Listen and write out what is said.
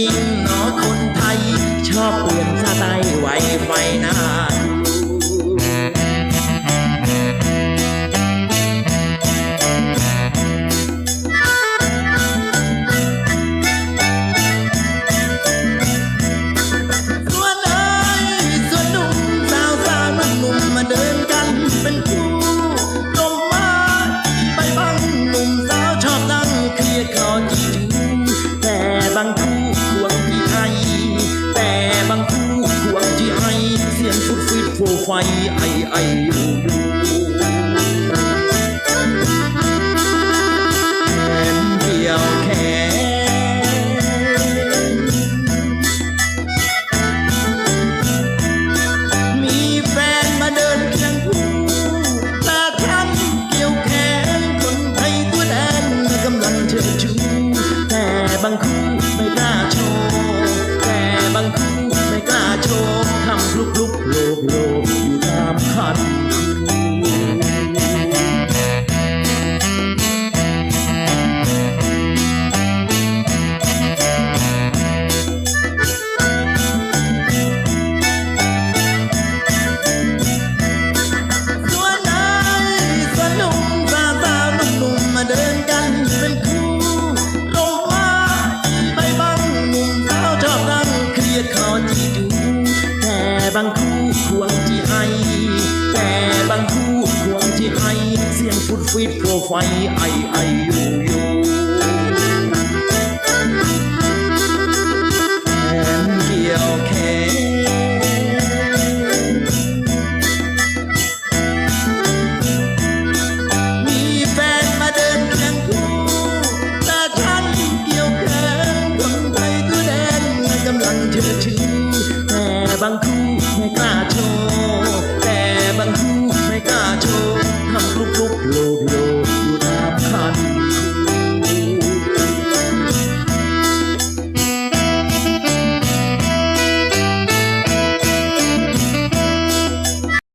ริงๆนาะคนไทย ชอบเปลี่ยนสไตล์ ไฟไอไออยู่ ฟิตโปรไฟไอไอยูยูแขนเกี่ยวแขนมีแฟนมาเดินเคียงคู่แต่ฉันเกี่ยวแขนคนไทยตัวแดงกำลังเชื่อชื่อแต่บางคู่ไม่กล้าโชว์แต่บางคู่ไม่กล้าโชว์